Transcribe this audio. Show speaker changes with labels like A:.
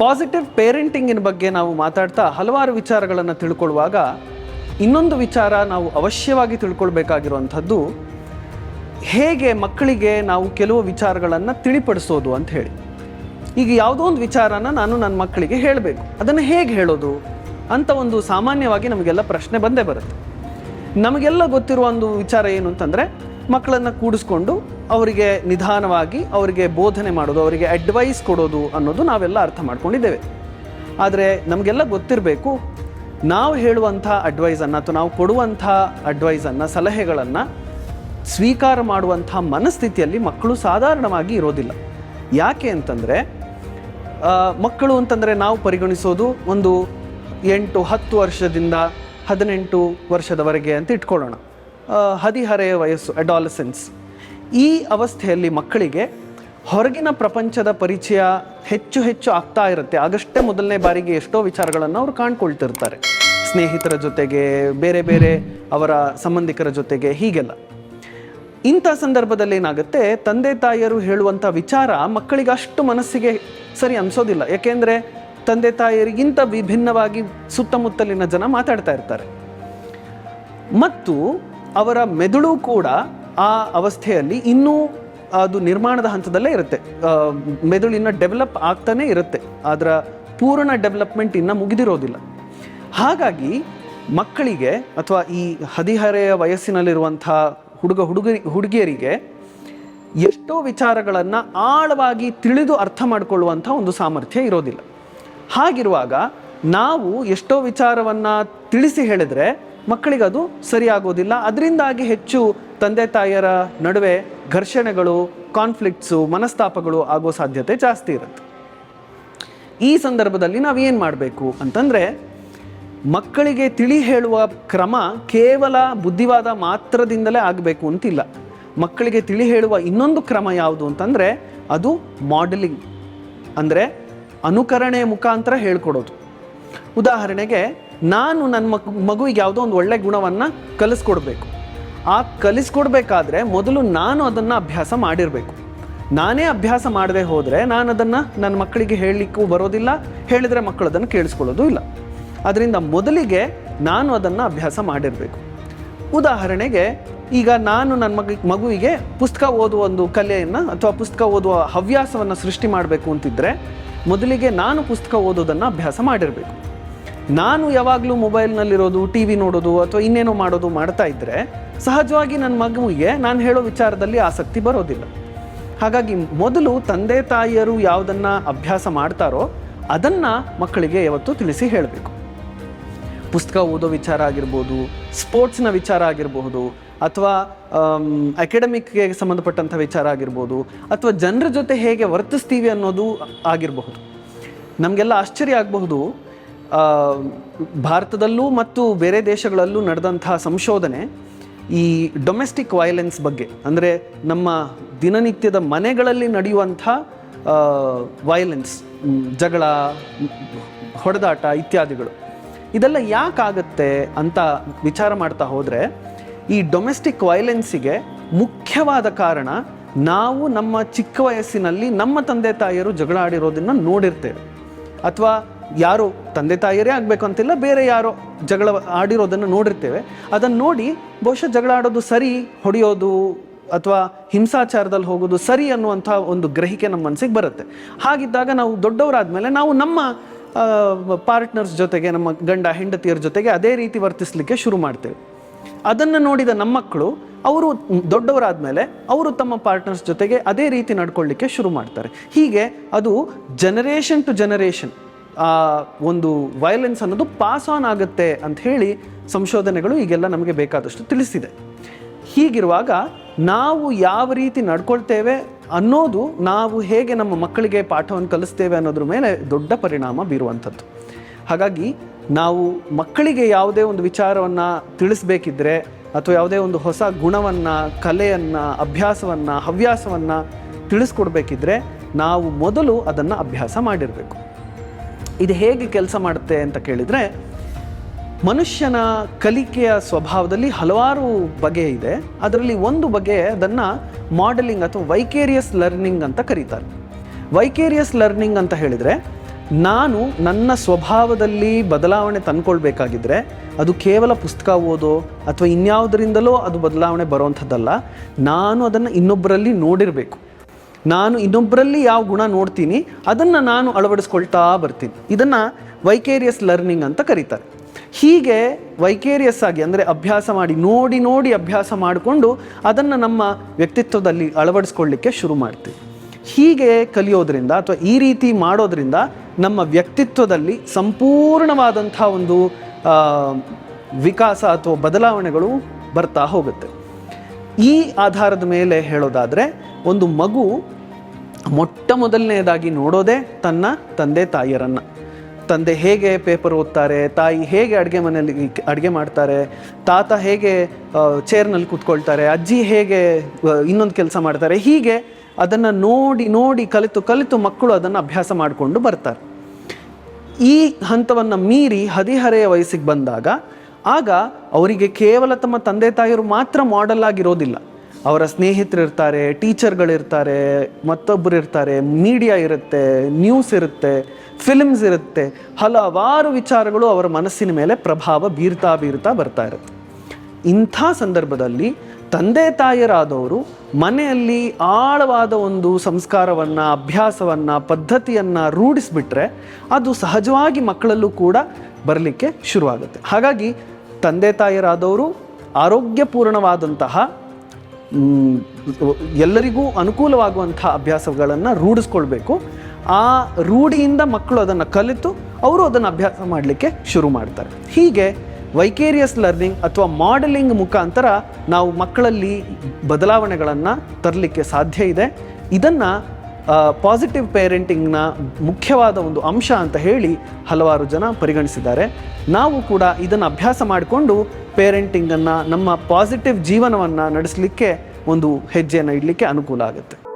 A: Positive ಪೇರೆಂಟಿಂಗಿನ ಬಗ್ಗೆ ನಾವು ಮಾತಾಡ್ತಾ ಹಲವಾರು ವಿಚಾರಗಳನ್ನು ತಿಳ್ಕೊಳ್ಳುವಾಗ ಇನ್ನೊಂದು ವಿಚಾರ ನಾವು ಅವಶ್ಯವಾಗಿ ತಿಳ್ಕೊಳ್ಬೇಕಾಗಿರುವಂಥದ್ದು, ಹೇಗೆ ಮಕ್ಕಳಿಗೆ ನಾವು ಕೆಲವು ವಿಚಾರಗಳನ್ನು ತಿಳಿಪಡಿಸೋದು ಅಂತ ಹೇಳಿ. ಈಗ ಯಾವುದೋ ಒಂದು ವಿಚಾರನ ನಾನು ನನ್ನ ಮಕ್ಕಳಿಗೆ ಹೇಳಬೇಕು. ಅದನ್ನು ಹೇಗೆ ಹೇಳೋದು ಅಂತ ಒಂದು ಸಾಮಾನ್ಯವಾಗಿ ನಮಗೆಲ್ಲ ಪ್ರಶ್ನೆ ಬಂದೇ ಬರುತ್ತೆ. ನಮಗೆಲ್ಲ ಗೊತ್ತಿರುವ ಒಂದು ವಿಚಾರ ಏನು ಅಂತಂದರೆ ಮಕ್ಕಳನ್ನು ಕೂಡಿಸ್ಕೊಂಡು ಅವರಿಗೆ ನಿಧಾನವಾಗಿ ಅವರಿಗೆ ಬೋಧನೆ ಮಾಡೋದು, ಅವರಿಗೆ ಅಡ್ವೈಸ್ ಕೊಡೋದು ಅನ್ನೋದು ನಾವೆಲ್ಲ ಅರ್ಥ ಮಾಡ್ಕೊಂಡಿದ್ದೇವೆ. ಆದರೆ ನಮಗೆಲ್ಲ ಗೊತ್ತಿರಬೇಕು, ನಾವು ಹೇಳುವಂಥ ಅಡ್ವೈಸನ್ನು ಅಥವಾ ನಾವು ಕೊಡುವಂಥ ಅಡ್ವೈಸನ್ನು ಸಲಹೆಗಳನ್ನು ಸ್ವೀಕಾರ ಮಾಡುವಂಥ ಮನಸ್ಥಿತಿಯಲ್ಲಿ ಮಕ್ಕಳು ಸಾಧಾರಣವಾಗಿ ಇರೋದಿಲ್ಲ. ಯಾಕೆ ಅಂತಂದರೆ ಮಕ್ಕಳು ಅಂತಂದರೆ ನಾವು ಪರಿಗಣಿಸೋದು ಒಂದು ಎಂಟು ಹತ್ತು ವರ್ಷದಿಂದ ಹದಿನೆಂಟು ವರ್ಷದವರೆಗೆ ಅಂತ ಇಟ್ಕೊಳ್ಳೋಣ. ಹದಿಹರೆಯ ವಯಸ್ಸು ಅಡಾಲಸೆನ್ಸ್ ಈ ಅವಸ್ಥೆಯಲ್ಲಿ ಮಕ್ಕಳಿಗೆ ಹೊರಗಿನ ಪ್ರಪಂಚದ ಪರಿಚಯ ಹೆಚ್ಚು ಹೆಚ್ಚು ಆಗ್ತಾ ಇರುತ್ತೆ. ಆಗಷ್ಟೇ ಮೊದಲನೇ ಬಾರಿಗೆ ಎಷ್ಟೋ ವಿಚಾರಗಳನ್ನು ಅವರು ಕಾಣ್ಕೊಳ್ತಿರ್ತಾರೆ. ಸ್ನೇಹಿತರ ಜೊತೆಗೆ, ಬೇರೆ ಬೇರೆ ಅವರ ಸಂಬಂಧಿಕರ ಜೊತೆಗೆ, ಹೀಗೆಲ್ಲ. ಇಂಥ ಸಂದರ್ಭದಲ್ಲಿ ಏನಾಗುತ್ತೆ, ತಂದೆ ತಾಯಿಯರು ಹೇಳುವಂಥ ವಿಚಾರ ಮಕ್ಕಳಿಗೆ ಅಷ್ಟು ಮನಸ್ಸಿಗೆ ಸರಿ ಅನ್ಸೋದಿಲ್ಲ. ಯಾಕೆಂದರೆ ತಂದೆ ತಾಯಿಯರಿಗಿಂತ ವಿಭಿನ್ನವಾಗಿ ಸುತ್ತಮುತ್ತಲಿನ ಜನ ಮಾತಾಡ್ತಾ ಇರ್ತಾರೆ. ಮತ್ತು ಅವರ ಮೆದುಳು ಕೂಡ ಆ ಅವಸ್ಥೆಯಲ್ಲಿ ಇನ್ನೂ ಅದು ನಿರ್ಮಾಣದ ಹಂತದಲ್ಲೇ ಇರುತ್ತೆ. ಮೆದುಳಿನ ಡೆವಲಪ್ ಆಗ್ತಾನೆ ಇರುತ್ತೆ. ಅದರ ಪೂರ್ಣ ಡೆವಲಪ್ಮೆಂಟ್ ಇನ್ನು ಮುಗಿದಿರೋದಿಲ್ಲ. ಹಾಗಾಗಿ ಮಕ್ಕಳಿಗೆ ಅಥವಾ ಈ ಹದಿಹರೆಯ ವಯಸ್ಸಿನಲ್ಲಿರುವಂಥ ಹುಡುಗ ಹುಡುಗರಿ ಹುಡುಗಿಯರಿಗೆ ಎಷ್ಟೋ ವಿಚಾರಗಳನ್ನು ಆಳವಾಗಿ ತಿಳಿದು ಅರ್ಥ ಮಾಡಿಕೊಳ್ಳುವಂಥ ಒಂದು ಸಾಮರ್ಥ್ಯ ಇರೋದಿಲ್ಲ. ಹಾಗಿರುವಾಗ ನಾವು ಎಷ್ಟೋ ವಿಚಾರವನ್ನು ತಿಳಿಸಿ ಹೇಳಿದ್ರೆ ಮಕ್ಕಳಿಗೆ ಅದು ಸರಿಯಾಗೋದಿಲ್ಲ. ಅದರಿಂದಾಗಿ ಹೆಚ್ಚು ತಂದೆ ತಾಯಿಯರ ನಡುವೆ ಘರ್ಷಣೆಗಳು ಕಾನ್ಫ್ಲಿಕ್ಟ್ಸು ಮನಸ್ತಾಪಗಳು ಆಗೋ ಸಾಧ್ಯತೆ ಜಾಸ್ತಿ ಇರುತ್ತೆ. ಈ ಸಂದರ್ಭದಲ್ಲಿ ನಾವು ಏನು ಮಾಡಬೇಕು ಅಂತಂದರೆ ಮಕ್ಕಳಿಗೆ ತಿಳಿ ಹೇಳುವ ಕ್ರಮ ಕೇವಲ ಬುದ್ಧಿವಾದ ಮಾತ್ರದಿಂದಲೇ ಆಗಬೇಕು ಅಂತಿಲ್ಲ. ಮಕ್ಕಳಿಗೆ ತಿಳಿ ಹೇಳುವ ಇನ್ನೊಂದು ಕ್ರಮ ಯಾವುದು ಅಂತಂದರೆ ಅದು ಮಾಡೆಲಿಂಗ್ ಅಂದರೆ ಅನುಕರಣೆ ಮುಖಾಂತರ ಹೇಳ್ಕೊಡೋದು. ಉದಾಹರಣೆಗೆ ನಾನು ನನ್ನ ಮಗ ಮಗುವಿಗೆ ಯಾವುದೋ ಒಂದು ಒಳ್ಳೆ ಗುಣವನ್ನು ಕಲಿಸ್ಕೊಡ್ಬೇಕು. ಆ ಕಲಿಸ್ಕೊಡ್ಬೇಕಾದ್ರೆ ಮೊದಲು ನಾನು ಅದನ್ನು ಅಭ್ಯಾಸ ಮಾಡಿರಬೇಕು. ನಾನೇ ಅಭ್ಯಾಸ ಮಾಡದೆ ಹೋದರೆ ನಾನು ಅದನ್ನು ನನ್ನ ಮಕ್ಕಳಿಗೆ ಹೇಳಲಿಕ್ಕೂ ಬರೋದಿಲ್ಲ, ಹೇಳಿದರೆ ಮಕ್ಕಳು ಅದನ್ನು ಕೇಳಿಸ್ಕೊಳ್ಳೋದು ಇಲ್ಲ. ಅದರಿಂದ ಮೊದಲಿಗೆ ನಾನು ಅದನ್ನು ಅಭ್ಯಾಸ ಮಾಡಿರಬೇಕು. ಉದಾಹರಣೆಗೆ, ಈಗ ನಾನು ನನ್ನ ಮಗ, ಮಗುವಿಗೆ ಪುಸ್ತಕ ಓದುವ ಒಂದು ಕಲೆಯನ್ನು ಅಥವಾ ಪುಸ್ತಕ ಓದುವ ಹವ್ಯಾಸವನ್ನು ಸೃಷ್ಟಿ ಮಾಡಬೇಕು ಅಂತಿದ್ದರೆ ಮೊದಲಿಗೆ ನಾನು ಪುಸ್ತಕ ಓದೋದನ್ನು ಅಭ್ಯಾಸ ಮಾಡಿರಬೇಕು. ನಾನು ಯಾವಾಗಲೂ ಮೊಬೈಲ್ನಲ್ಲಿರೋದು ಟಿ ವಿ ನೋಡೋದು ಅಥವಾ ಇನ್ನೇನೋ ಮಾಡೋದು ಮಾಡ್ತಾ ಇದ್ದರೆ ಸಹಜವಾಗಿ ನನ್ನ ಮಗುವಿಗೆ ನಾನು ಹೇಳೋ ವಿಚಾರದಲ್ಲಿ ಆಸಕ್ತಿ ಬರೋದಿಲ್ಲ. ಹಾಗಾಗಿ ಮೊದಲು ತಂದೆ ತಾಯಿಯರು ಯಾವುದನ್ನು ಅಭ್ಯಾಸ ಮಾಡ್ತಾರೋ, ಅದನ್ನು ಮಕ್ಕಳಿಗೆ ಯಾವತ್ತು ತಿಳಿಸಿ ಹೇಳಬೇಕು. ಪುಸ್ತಕ ಓದೋ ವಿಚಾರ ಆಗಿರ್ಬೋದು ಸ್ಪೋರ್ಟ್ಸ್ನ ವಿಚಾರ ಆಗಿರಬಹುದು ಅಥವಾ ಅಕಾಡೆಮಿಕ್ಗೆ ಸಂಬಂಧಪಟ್ಟಂಥ ವಿಚಾರ ಆಗಿರ್ಬೋದು, ಅಥವಾ ಜನರ ಜೊತೆ ಹೇಗೆ ವರ್ತಿಸ್ತೀವಿ ಅನ್ನೋದು ಆಗಿರಬಹುದು. ನಮಗೆಲ್ಲ ಆಶ್ಚರ್ಯ ಆಗಬಹುದು ಭಾರತದಲ್ಲೂ ಮತ್ತು ಬೇರೆ ದೇಶಗಳಲ್ಲೂ ನಡೆದಂತಹ ಸಂಶೋಧನೆ ಈ ಡೊಮೆಸ್ಟಿಕ್ ವೈಲೆನ್ಸ್ ಬಗ್ಗೆ, ಅಂದರೆ ನಮ್ಮ ದಿನನಿತ್ಯದ ಮನೆಗಳಲ್ಲಿ ನಡೆಯುವಂಥ ವೈಲೆನ್ಸ್ ಜಗಳ, ಹೊಡೆದಾಟ ಇತ್ಯಾದಿಗಳು. ಇದೆಲ್ಲ ಯಾಕಾಗತ್ತೆ ಅಂತ ವಿಚಾರ ಮಾಡ್ತಾ ಹೋದರೆ, ಈ ಡೊಮೆಸ್ಟಿಕ್ ವೈಲೆನ್ಸಿಗೆ ಮುಖ್ಯವಾದ ಕಾರಣ ನಾವು ನಮ್ಮ ಚಿಕ್ಕ ವಯಸ್ಸಿನಲ್ಲಿ ನಮ್ಮ ತಂದೆ ತಾಯಿಯರು ಜಗಳ ಆಡಿರೋದನ್ನು ನೋಡಿರ್ತೇವೆ. ಅಥವಾ ಯಾರೋ ತಂದೆ ತಾಯಿಯರೇ ಆಗಬೇಕು ಅಂತಿಲ್ಲ, ಬೇರೆ ಯಾರೋ ಜಗಳ ಆಡಿರೋದನ್ನು ನೋಡಿರ್ತೇವೆ. ಅದನ್ನು ನೋಡಿ ಬಹುಶಃ ಜಗಳ ಆಡೋದು ಸರಿ, ಹೊಡೆಯೋದು ಅಥವಾ ಹಿಂಸಾಚಾರದಲ್ಲಿ ಹೋಗೋದು ಸರಿ ಅನ್ನುವಂಥ ಒಂದು ಗ್ರಹಿಕೆ ನಮ್ಮ ಮನಸ್ಸಿಗೆ ಬರುತ್ತೆ. ಹಾಗಿದ್ದಾಗ ನಾವು ದೊಡ್ಡವರಾದ್ಮೇಲೆ ನಾವು ನಮ್ಮ ಪಾರ್ಟ್ನರ್ಸ್ ಜೊತೆಗೆ, ನಮ್ಮ ಗಂಡ ಹೆಂಡತಿಯರ ಜೊತೆಗೆ ಅದೇ ರೀತಿ ವರ್ತಿಸಲಿಕ್ಕೆ ಶುರು ಮಾಡ್ತೇವೆ. ಅದನ್ನು ನೋಡಿದ ನಮ್ಮ ಮಕ್ಕಳು ಅವರು ದೊಡ್ಡವರಾದ ಮೇಲೆ ಅವರು ತಮ್ಮ ಪಾರ್ಟ್ನರ್ಸ್ ಜೊತೆಗೆ ಅದೇ ರೀತಿ ನಡ್ಕೊಳ್ಳಿಕ್ಕೆ ಶುರು ಮಾಡ್ತಾರೆ. ಹೀಗೆ ಅದು ಜನರೇಷನ್ ಟು ಜನರೇಷನ್ ಆ, ಒಂದು ವೈಲೆನ್ಸ್ ಅನ್ನೋದು ಪಾಸ್ ಆನ್ ಆಗುತ್ತೆ ಅಂತ ಹೇಳಿ ಸಂಶೋಧನೆಗಳು ಈಗೆಲ್ಲ ನಮಗೆ ಬೇಕಾದಷ್ಟು ತಿಳಿಸಿದೆ ಹೀಗಿರುವಾಗ ನಾವು ಯಾವ ರೀತಿ ನಡ್ಕೊಳ್ತೇವೆ ಅನ್ನೋದು ನಾವು ಹೇಗೆ ನಮ್ಮ ಮಕ್ಕಳಿಗೆ ಪಾಠವನ್ನು ಕಲಿಸ್ತೇವೆ ಅನ್ನೋದ್ರ ಮೇಲೆ ದೊಡ್ಡ ಪರಿಣಾಮ ಬೀರುವಂಥದ್ದು. ಹಾಗಾಗಿ ನಾವು ಮಕ್ಕಳಿಗೆ ಯಾವುದೇ ಒಂದು ವಿಚಾರವನ್ನು ತಿಳಿಸ್ಬೇಕಿದ್ರೆ ಅಥವಾ ಯಾವುದೇ ಒಂದು ಹೊಸ ಗುಣವನ್ನು, ಕಲೆಯನ್ನು, ಅಭ್ಯಾಸವನ್ನು, ಹವ್ಯಾಸವನ್ನು ತಿಳಿಸ್ಕೊಡ್ಬೇಕಿದ್ರೆ ನಾವು ಮೊದಲು ಅದನ್ನು ಅಭ್ಯಾಸ ಮಾಡಿರಬೇಕು. ಇದು ಹೇಗೆ ಕೆಲಸ ಮಾಡುತ್ತೆ ಅಂತ ಕೇಳಿದರೆ, ಮನುಷ್ಯನ ಕಲಿಕೆಯ ಸ್ವಭಾವದಲ್ಲಿ ಹಲವಾರು ಬಗೆ ಇದೆ. ಅದರಲ್ಲಿ ಒಂದು ಬಗೆ ಅದನ್ನು ಮಾಡೆಲಿಂಗ್ ಅಥವಾ ವೈಕೇರಿಯಸ್ ಲರ್ನಿಂಗ್ ಅಂತ ಕರೀತಾರೆ. ವೈಕೇರಿಯಸ್ ಲರ್ನಿಂಗ್ ಅಂತ ಹೇಳಿದರೆ, ನಾನು ನನ್ನ ಸ್ವಭಾವದಲ್ಲಿ ಬದಲಾವಣೆ ತಂದ್ಕೊಳ್ಬೇಕಾಗಿದ್ದರೆ ಅದು ಕೇವಲ ಪುಸ್ತಕ ಓದೋ ಅಥವಾ ಇನ್ಯಾವುದರಿಂದಲೋ ಅದು ಬದಲಾವಣೆ ಬರೋವಂಥದ್ದಲ್ಲ. ನಾನು ಅದನ್ನು ಇನ್ನೊಬ್ಬರಲ್ಲಿ ನೋಡಿರಬೇಕು. ನಾನು ಇನ್ನೊಬ್ಬರಲ್ಲಿ ಯಾವ ಗುಣ ನೋಡ್ತೀನಿ, ಅದನ್ನು ನಾನು ಅಳವಡಿಸ್ಕೊಳ್ತಾ ಬರ್ತೀನಿ. ಇದನ್ನು ವೈಕೇರಿಯಸ್ ಲರ್ನಿಂಗ್ ಅಂತ ಕರೀತಾರೆ. ಹೀಗೆ ವೈಕೇರಿಯಸ್ ಆಗಿ ಅಂದರೆ ಅಭ್ಯಾಸ ಮಾಡಿ, ನೋಡಿ ನೋಡಿ ಅಭ್ಯಾಸ ಮಾಡಿಕೊಂಡು ಅದನ್ನು ನಮ್ಮ ವ್ಯಕ್ತಿತ್ವದಲ್ಲಿ ಅಳವಡಿಸ್ಕೊಳ್ಳಿಕ್ಕೆ ಶುರು ಮಾಡ್ತೀವಿ. ಹೀಗೆ ಕಲಿಯೋದ್ರಿಂದ ಅಥವಾ ಈ ರೀತಿ ಮಾಡೋದ್ರಿಂದ ನಮ್ಮ ವ್ಯಕ್ತಿತ್ವದಲ್ಲಿ ಸಂಪೂರ್ಣವಾದಂಥ ಒಂದು ವಿಕಾಸ ಅಥವಾ ಬದಲಾವಣೆಗಳು ಬರ್ತಾ ಹೋಗುತ್ತೆ. ಈ ಆಧಾರದ ಮೇಲೆ ಹೇಳೋದಾದರೆ ಒಂದು ಮಗು ಮೊಟ್ಟ ಮೊದಲನೆಯದಾಗಿ ನೋಡೋದೇ ತನ್ನ ತಂದೆ ತಾಯಿಯರನ್ನು. ತಂದೆ ಹೇಗೆ ಪೇಪರ್ ಓದ್ತಾರೆ, ತಾಯಿ ಹೇಗೆ ಅಡುಗೆ ಮನೆಯಲ್ಲಿ ಅಡುಗೆ ಮಾಡ್ತಾರೆ, ತಾತ ಹೇಗೆ ಚೇರ್ನಲ್ಲಿ ಕೂತ್ಕೊಳ್ತಾರೆ, ಅಜ್ಜಿ ಹೇಗೆ ಇನ್ನೊಂದು ಕೆಲಸ ಮಾಡ್ತಾರೆ, ಹೀಗೆ ಅದನ್ನು ನೋಡಿ ನೋಡಿ ಕಲಿತು ಕಲಿತು ಮಕ್ಕಳು ಅದನ್ನು ಅಭ್ಯಾಸ ಮಾಡಿಕೊಂಡು ಬರ್ತಾರೆ. ಈ ಹಂತವನ್ನು ಮೀರಿ ಹದಿಹರೆಯ ವಯಸ್ಸಿಗೆ ಬಂದಾಗ ಆಗ ಅವರಿಗೆ ಕೇವಲ ತಮ್ಮ ತಂದೆ ತಾಯಿಯರು ಮಾತ್ರ ಮಾಡೆಲ್ ಆಗಿರೋದಿಲ್ಲ. ಅವರ ಸ್ನೇಹಿತರಿರ್ತಾರೆ ಟೀಚರ್ಗಳಿರ್ತಾರೆ ಮತ್ತೊಬ್ಬರು ಇರ್ತಾರೆ ಮೀಡಿಯಾ ಇರುತ್ತೆ ನ್ಯೂಸ್ ಇರುತ್ತೆ ಫಿಲ್ಮ್ಸ್ ಇರುತ್ತೆ, ಹಲವಾರು ವಿಚಾರಗಳು ಅವರ ಮನಸ್ಸಿನ ಮೇಲೆ ಪ್ರಭಾವ ಬೀರ್ತಾ ಬೀರ್ತಾ ಬರ್ತಾ ಇರುತ್ತೆ. ಇಂಥ ಸಂದರ್ಭದಲ್ಲಿ ತಂದೆ ತಾಯಿಯರಾದವರು ಮನೆಯಲ್ಲಿ ಆಳವಾದ ಒಂದು ಸಂಸ್ಕಾರವನ್ನು, ಅಭ್ಯಾಸವನ್ನು, ಪದ್ಧತಿಯನ್ನು ರೂಢಿಸಿಬಿಟ್ರೆ ಅದು ಸಹಜವಾಗಿ ಮಕ್ಕಳಲ್ಲೂ ಕೂಡ ಬರಲಿಕ್ಕೆ ಶುರುವಾಗುತ್ತೆ. ಹಾಗಾಗಿ ತಂದೆ ತಾಯಿಯರಾದವರು ಆರೋಗ್ಯಪೂರ್ಣವಾದಂತಹ ಎಲ್ಲರಿಗೂ ಅನುಕೂಲವಾಗುವಂಥ ಅಭ್ಯಾಸಗಳನ್ನು ರೂಢಿಸ್ಕೊಳ್ಬೇಕು. ಆ ರೂಢಿಯಿಂದ ಮಕ್ಕಳು ಅದನ್ನು ಕಲಿತು ಅವರು ಅದನ್ನು ಅಭ್ಯಾಸ ಮಾಡಲಿಕ್ಕೆ ಶುರು ಮಾಡ್ತಾರೆ. ಹೀಗೆ ವೈಕೇರಿಯಸ್ ಲರ್ನಿಂಗ್ ಅಥವಾ ಮಾಡೆಲಿಂಗ್ ಮುಖಾಂತರ ನಾವು ಮಕ್ಕಳಲ್ಲಿ ಬದಲಾವಣೆಗಳನ್ನು ತರಲಿಕ್ಕೆ ಸಾಧ್ಯ ಇದೆ. ಇದನ್ನು ಪಾಸಿಟಿವ್ ಪೇರೆಂಟಿಂಗ್ನ ಮುಖ್ಯವಾದ ಒಂದು ಅಂಶ ಅಂತ ಹೇಳಿ ಹಲವಾರು ಜನ ಪರಿಗಣಿಸಿದ್ದಾರೆ. ನಾವು ಕೂಡ ಇದನ್ನು ಅಭ್ಯಾಸ ಮಾಡಿಕೊಂಡು ಪೇರೆಂಟಿಂಗನ್ನು ನಮ್ಮ ಪಾಸಿಟಿವ್ ಜೀವನವನ್ನು ನಡೆಸಲಿಕ್ಕೆ ಒಂದು ಹೆಜ್ಜೆಯನ್ನು ಇಡಲಿಕ್ಕೆ ಅನುಕೂಲ ಆಗುತ್ತೆ.